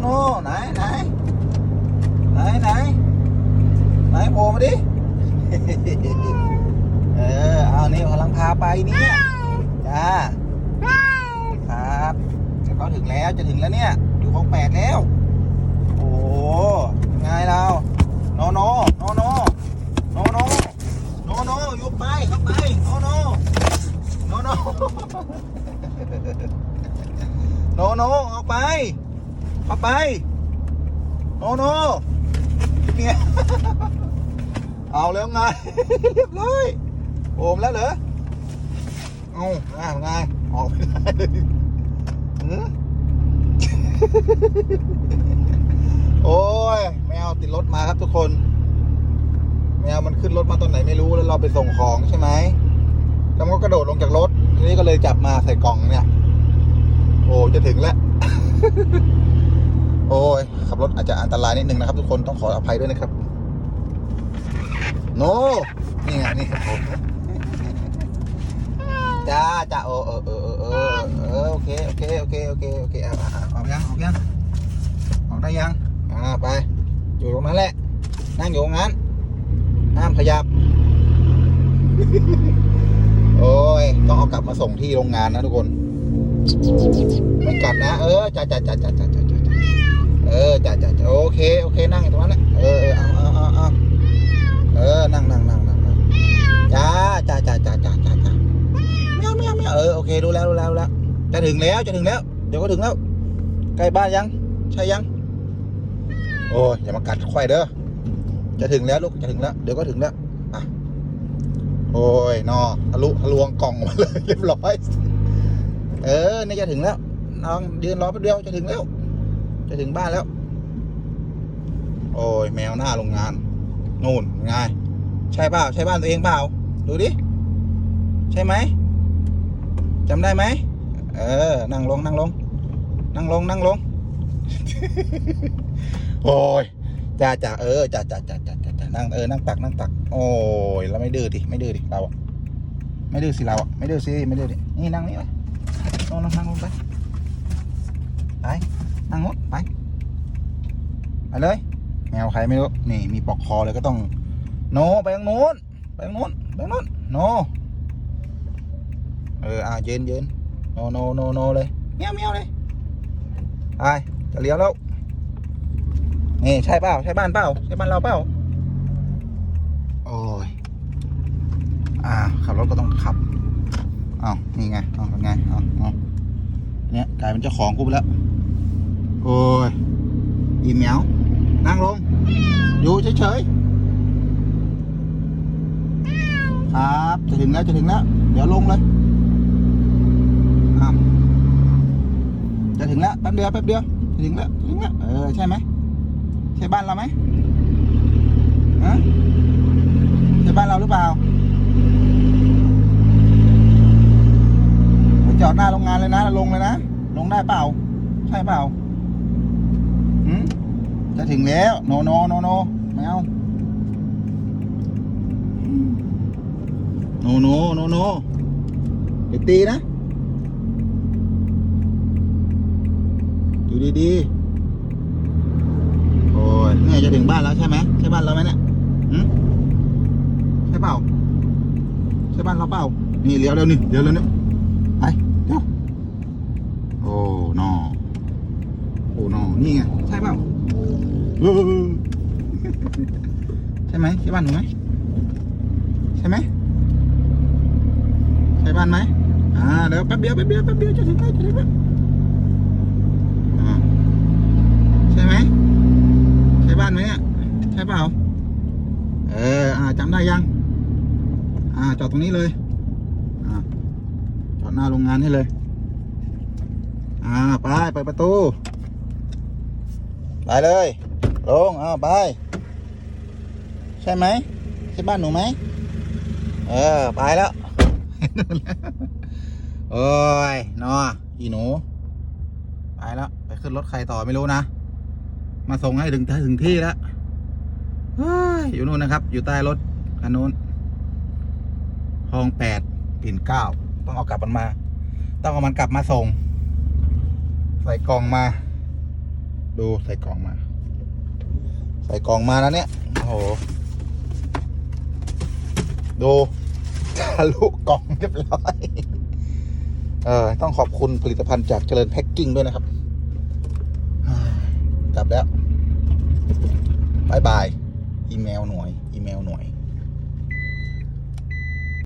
โนไหนไหนไหนไหนไหนโผล่มาดิ เออเอานี่กำลังพาไปเนี่ย จ้า ครับจะก็ถึงแล้วจะถึงแล้วเนี่ย อยู่ของแปดแล้วาไป โนโนเนี่ยเอาแล้วไง เรียบร้อยโอมแล้วเหรอ เอาอ่าไงออกไม่ได้เลยหือโอ้ยแมวติดรถมาครับทุกคน แมวมันขึ้นรถมาตอนไหนไม่รู้แล้วเราไปส่งของใช่ไหมแล้วมันก็กระโดดลงจากรถทีนี้ก็เลยจับมาใส่กล่องเนี่ย โอ้จะถึงแล้ว รถอาจจะอันตรายนิดนึงนะครับ ทุกคนต้องขออภัยด้วยนะครับ โนนี่ไงนี่โอ้จ้าจ้าโอเออเออเออเออโอเคโอเคโอเคโอเคโอเคเอาเอาเอาออกยังออกยังออกได้ยังอ่าไป อยู่ตรงนั้นแหละ นั่งอยู่ตรงนั้นห้ามขยับ โอ้ยต้องเอากลับมาส่งที่โรงงานนะทุกคนไม่กัดนะ เออจ้าจ้าจ้าจ้าจ้าจ้า รู้แล้วรู้แล้วแล้ว จะถึงแล้วจะถึงแล้ว เดี๋ยวก็ถึงแล้ว ใกล้บ้านยัง ใช่ยัง โอ้ยอย่ามากัดควายเด้อ จะถึงแล้วลูกจะถึงแล้ว เดี๋ยวก็ถึงแล้ว อะ โอ้ยนอทะลุทะลวงกล่องมาเลยเรียบร้อย เออนี่จะถึงแล้ว น้องยืนรอแป๊บเดียวจะถึงแล้ว จะถึงบ้านแล้ว โอ้ยแมวหน้าโรงงาน นู่นไง ใช่เปล่าใช่บ้านตัวเองเปล่า ดูดิ ใช่ไหม จำได้ไหมเออ นั่งลงนั่งลง นั่งลงนั่งลง โอ้ยจ้าจ้าเออจ้าจ้าจ้าจ้าจ้าจ้านั่งเออนั่งตักนั่งตัก โอ้ยแล้วไม่ดื้อดิไม่ดื้อดิเราอะไม่ดื้อสิเราอะไม่ดื้อสิไม่ดื้อดินี่นั่งนี่ไปนอนนั่งลงไปไปนั่งงดไปไปเลยแมวใครไม่รู้นี่มีปลอกคอเลยก็ต้อง โนไปทางนู้นไปทางนู้นไปทางนู้นโน เอออะเย็นเย็นโนโนโนโนเลยเมียวเมียวเลยไปจะเลี้ยวแล้วนี่ใช่เปล่าใช่บ้านเปล่าใช่บ้านเราเปล่าโอ้ยอ่าขับรถก็ต้องขับเอานี่ไงเอาเป็นไงเอาเอาเนี่ยกลายเป็นเจ้าของกูไปแล้วโอ้ยอีเหมียวนั่งลงอยู่เฉยๆครับจะถึงแล้วจะถึงแล้วเดี๋ยวลงเลยอ้าวจะถึง แล้วแป๊บเดียวแป๊บเดียวถึงแล้วถึงแล้วเออใช่ไหมใช่บ้านเราไหมฮะใช่บ้านเราหรือเปล่าจอดหน้าโรงงานเลยนะแล้วลงเลยนะลงได้เปล่า ใช่เปล่าหืมจะถึงแล้วโนโนโนโนไม่เอาโนโนโนโนเดี๋ยวตีนะ ดูดีๆ โอ้ยนี่จะถึงบ้านแล้วใช่ไหมใช่บ้านเราไหมเนี่ยหืมใช่เปล่า ใช่บ้านเราเปล่า นี่เลี้ยวเร็วนี่เลี้ยวเร็วนี่ไปเดี๋ยวโอ้นอโอ้นอนี่ไงใช่เปล่าใช่ไหมใช่บ้านหนูไหมใช่ไหมใช่บ้านไหมอ่าเดี๋ยวแป๊บเดียวแป๊บเดียวแป๊บเดียวจะถึงแล้วจะถึงแล้วอ่าใช่ไหมใช่บ้านไหมเนี่ยใช่เปล่า เอออ่าจำได้ยัง อ่า จอดตรงนี้เลยอ่าจอดหน้าโรงงานให้เลย อ่าไปเปิดประตู ไปเลย ลงอ่าไป ใช่ไหมใช่บ้านหนูไหมเออ ไปแล้วโอ้ยนออีหนู ไปแล้ว ไปขึ้นรถใครต่อไม่รู้นะ มาส่งให้ถึงถึงที่แล้วอยู่นู่นนะครับ อยู่ใต้รถคันนู้น ห้องแปดปิ่นเก้าต้องเอากลับมันมา ต้องเอามันกลับมาส่ง ใส่กล่องมา ดูใส่กล่องมา ใส่กล่องมาแล้วเนี่ยโอ้โหดูทะลุกล่องเรียบร้อยเออต้องขอบคุณผลิตภัณฑ์จากเจริญแพ็กกิ้งด้วยนะครับ กลับแล้วบายบาย อีเมลหน่วย อีเมลหน่วย